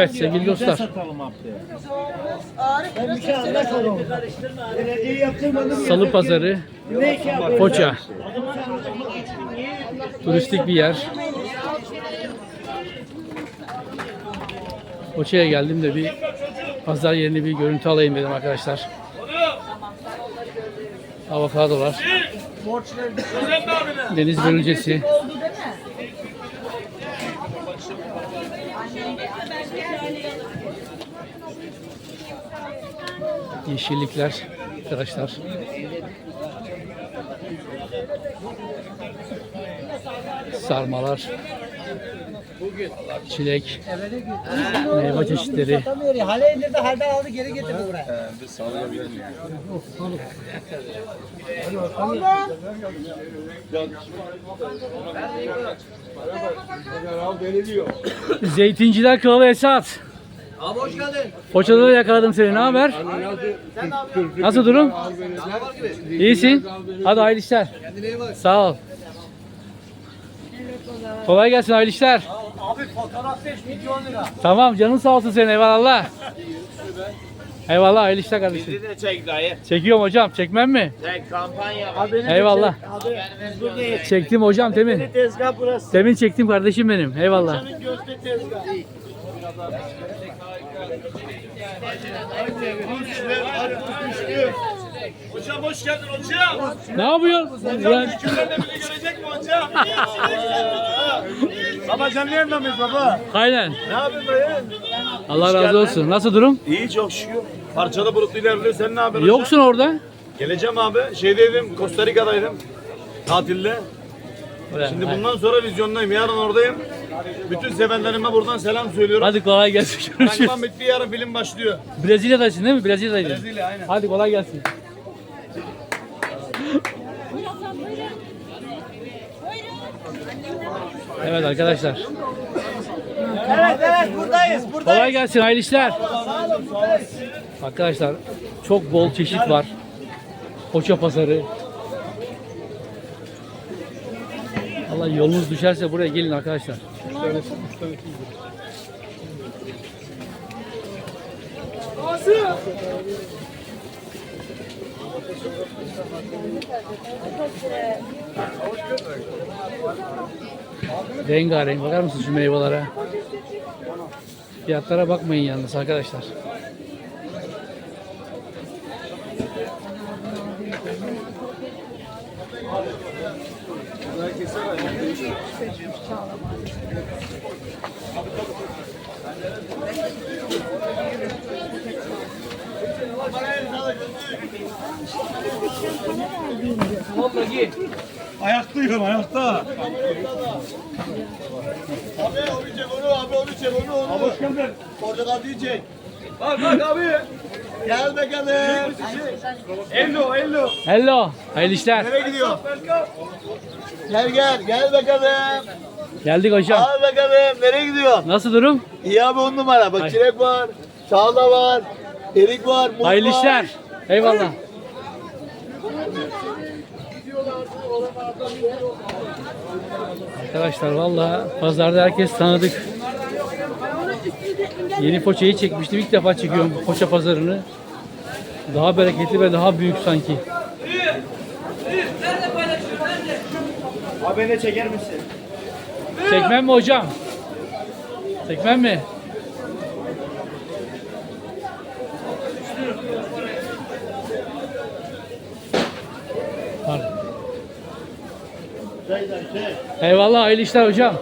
Evet sevgili dostlar. şey. Salı pazarı? Foça. Turistik bir yer. Foça'ya geldim de bir pazar yerini bir görüntü alayım dedim arkadaşlar. Avokadolar. Deniz börülcesi. Yeşillikler arkadaşlar. Sarmalar. Çilek. Meyve çeşitleri. Hale indirdi halden aldı geri getirdi buraya. Zeytinciler Kralı Esat. Abi hoş geldin. Foça'da da yakaladım seni. Ne haber? Nasıl durum? İyisin. Hadi hayırlı işler. Sağ ol. Kolay gelsin hayırlı işler. Abi fotoğraf 5 milyon lira. Tamam canın sağ olsun senin eyvallah. Eyvallah hayırlı işler kardeşim. Bizi de çek dayı. Çekiyorum hocam. Çekmem mi? Çek kampanya var. Eyvallah. Abi biz buradayız. Çektim hocam Temin. Tezgah burası. Temin çektim kardeşim benim. Eyvallah. Senin gözde tezgah. Hocam hoş geldin hocam. Ne yapıyorsun? Ya, Kimlerle biri görecek mi hocam? Baba canlı yayında mıyız baba? aynen. ne yapıyorsun dayı? Allah razı olsun. Nasıl durum? İyi çok şükür. Parçalı bulutlu ilerliyor. Sen ne yapıyorsun Yoksun orada. hocam? Geleceğim abi. Şeydeydim, Costa Rica'daydım. Tatilde. Şimdi bundan sonra vizyondayım. Yarın oradayım. Bütün sevenlerime buradan selam söylüyorum. Hadi kolay gelsin. Görüşürüz. Kankam bitti yarın film başlıyor. Brezilya'daysın değil mi? Brezilya'daydın. Brezilya aynen. Hadi kolay gelsin. Evet arkadaşlar. Evet evet buradayız. Buradayız. Kolay gelsin hayırlı işler. Arkadaşlar çok bol çeşit var. Koça pazarı. Allah yolunuz düşerse buraya gelin arkadaşlar. Rengarenk bakar mısınız şu meyvelere? Fiyatlara bakmayın yalnız arkadaşlar. Ayakta yiyorum ayakta. Abi onu çek onu abi onu çek onu onu. Abi hoş geldin. Portakal diyecek. Bak bak abi. Gel bakalım. Ello ello. Hello. Hayırlı işler. Nereye gidiyor? Gel gel gel bakalım. Geldik hocam. Al bakalım nereye gidiyor? Nasıl durum? İyi abi on numara. Bak Ay. çilek var. Çağla var. Erik var. Muz Hayırlı var. işler. Eyvallah. Arkadaşlar vallahi pazarda herkes tanıdık. Yeni Foça'yı çekmiştim. İlk defa çekiyorum Foça pazarını. Daha bereketli ve daha büyük sanki. Abi beni çeker misin? Çekmem mi hocam? Çekmem mi? Pardon. Eyvallah hayırlı işler hocam.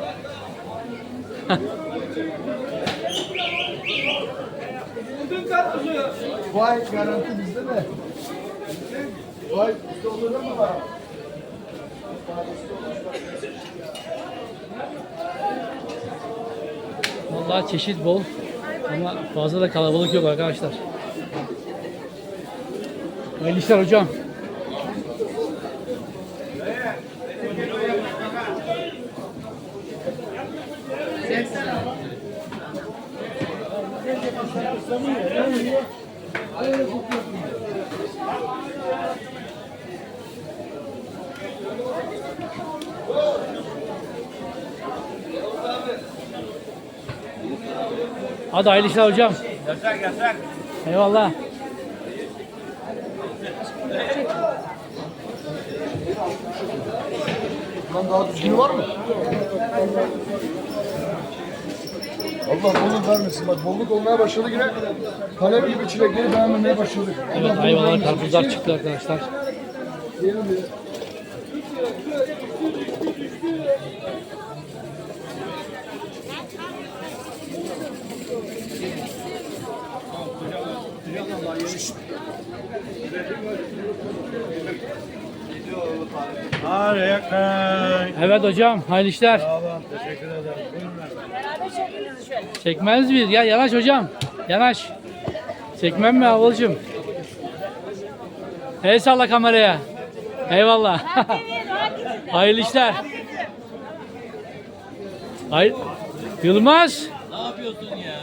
Vay garanti bizde mi? Vay bizde olur mu var? Vallahi çeşit bol ama fazla da kalabalık yok arkadaşlar. Hayırlı işler hocam. Hadi hayırlı işler hocam. Yasak yasak. Eyvallah. Lan daha düzgün var mı? Allah bolluk vermesin. Bak bolluk olmaya başladı yine. Kalem gibi çilekleri beğenmemeye başladık. Evet Allah ayvalar karpuzlar çıktı arkadaşlar. Evet hocam hayırlı işler. Teşekkür ederim. Çekmez miyiz? Ya yanaş hocam. Yanaş. Çekmem mi ablacığım? El salla kameraya. Eyvallah. Hayırlı işler. Hayır. Yılmaz. Ne yapıyorsun ya?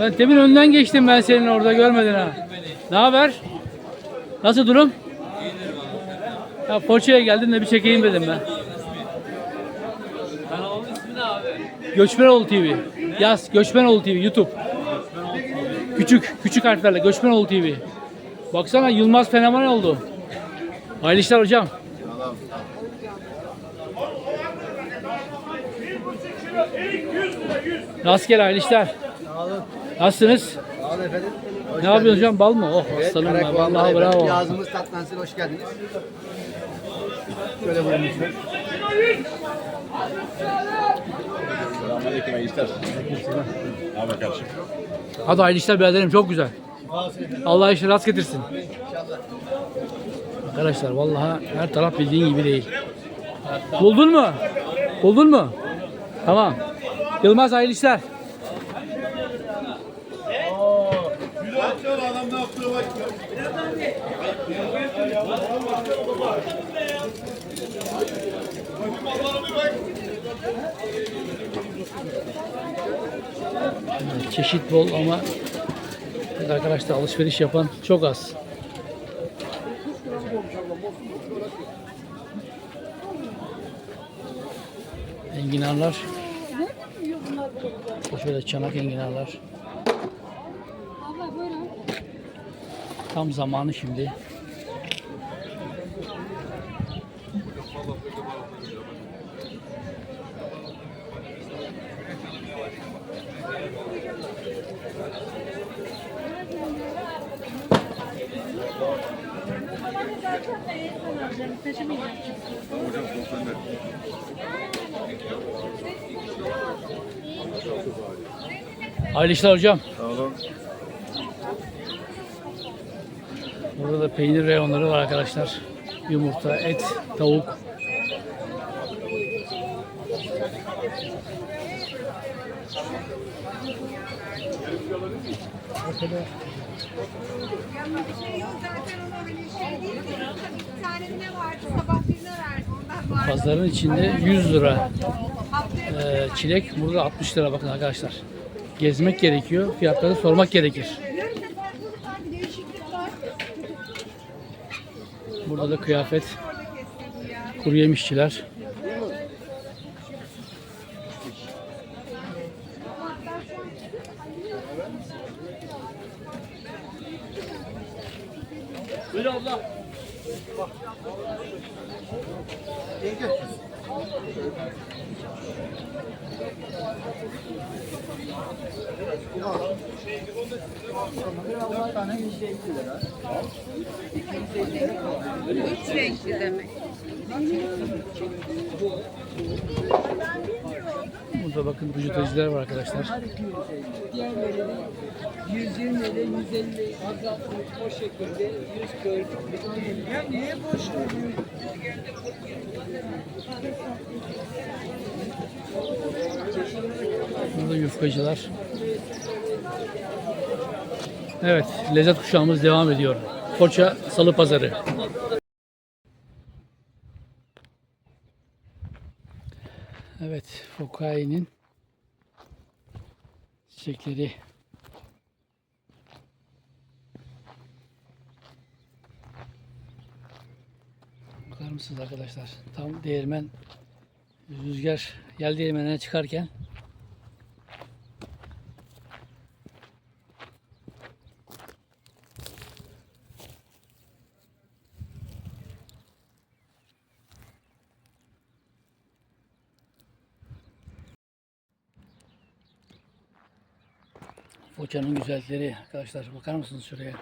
Ben demin önden geçtim ben senin orada görmedin ha. Ne haber? Nasıl durum? Ya Foça'ya geldim de bir çekeyim dedim ben. Göçmenoğlu TV. Yaz Göçmenoğlu TV YouTube. Küçük küçük harflerle Göçmenoğlu TV. Baksana Yılmaz fenomen oldu. Hayırlı işler hocam. Rastgele hayırlı işler. Nasılsınız? Sağ olun efendim. Hoş Ne yapıyorsun hocam? Bal mı? Oh aslanım ben. Vallahi bravo. Yazımız tatlansın. Hoş geldiniz. Şöyle buyurun lütfen. Selamünaleyküm gençler. Ne haber kardeşim? Hadi hayırlı işler biraderim çok güzel. Allah işi rast getirsin. Arkadaşlar vallahi her taraf bildiğin gibi değil. Buldun mu? Buldun mu? Tamam. Yılmaz hayırlı işler. Adam ne yaptığı bak. Çeşit bol ama arkadaşlar alışveriş yapan çok az. Enginarlar. Şöyle çanak enginarlar. Tam zamanı şimdi. Hayırlı işler hocam. Sağ olun. Burada da peynir reyonları var arkadaşlar. Yumurta, et, tavuk. Pazarın içinde 100 lira e, çilek. Burada 60 lira bakın arkadaşlar. Gezmek gerekiyor. Fiyatları sormak gerekir. yarın da farklılık var bir Orada kestim ya. kuru yemişçiler. Üç renkli demek. Burada bakın vücutacılar var arkadaşlar. Burada yufkacılar. Evet, lezzet kuşağımız devam ediyor. Foça Salı Pazarı. Evet, Fokai'nin çiçekleri. Bakar mısınız arkadaşlar? Tam değirmen rüzgar yel değirmenine çıkarken Foça'nın güzellikleri arkadaşlar bakar mısınız şuraya?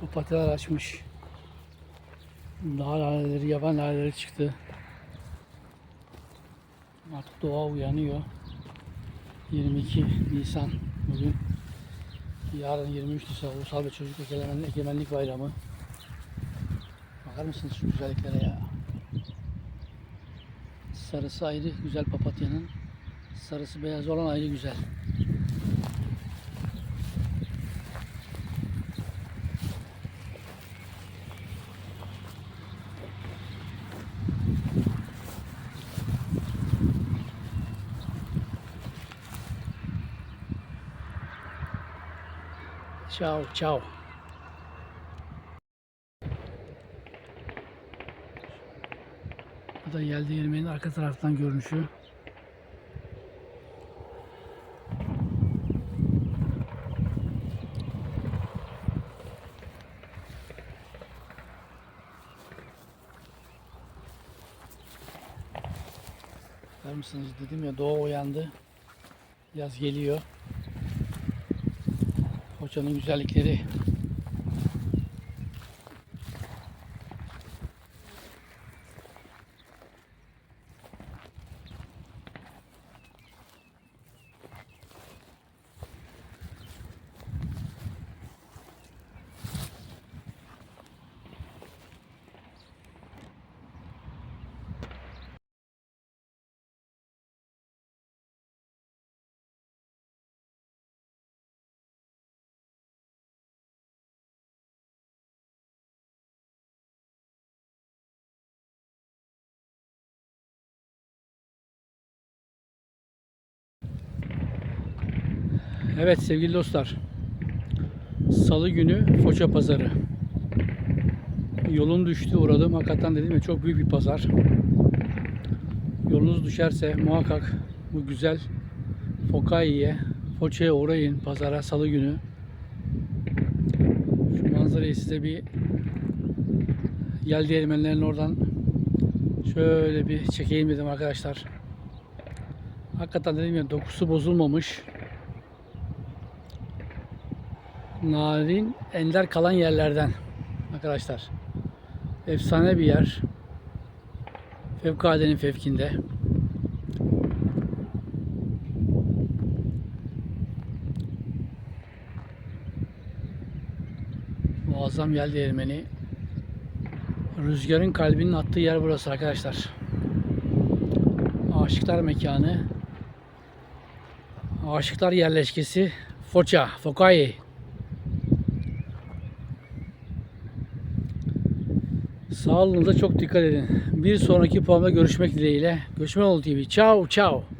Papatyalar açmış. Dağ laleleri, yaban laleleri çıktı. Artık doğa uyanıyor. 22 Nisan bugün. Yarın 23 Nisan Ulusal ve Çocuk Egemenlik, Bayramı. Bakar mısınız şu güzelliklere ya? Sarısı ayrı güzel papatyanın. Sarısı beyaz olan ayrı güzel. Ciao, ciao. Bu da yel değirmenin arka taraftan görünüşü. Bakar mısınız dedim ya doğa uyandı. Yaz geliyor. Foça'nın güzellikleri. Evet sevgili dostlar. Salı günü Foça Pazarı. Yolum düştü uğradım. Hakikaten dedim ya çok büyük bir pazar. Yolunuz düşerse muhakkak bu güzel Fokai'ye, Foça'ya uğrayın pazara salı günü. Şu manzarayı size bir yel değirmenlerin oradan şöyle bir çekeyim dedim arkadaşlar. Hakikaten dedim ya dokusu bozulmamış. Narin, ender kalan yerlerden arkadaşlar. Efsane bir yer. Fevkaladenin fevkinde. Muazzam yel değirmeni. Rüzgarın kalbinin attığı yer burası arkadaşlar. Aşıklar mekanı. Aşıklar yerleşkesi. Foça, Fokai. Sağlığınıza çok dikkat edin. Bir sonraki programda görüşmek dileğiyle. Göçmenoğlu TV. Ciao ciao.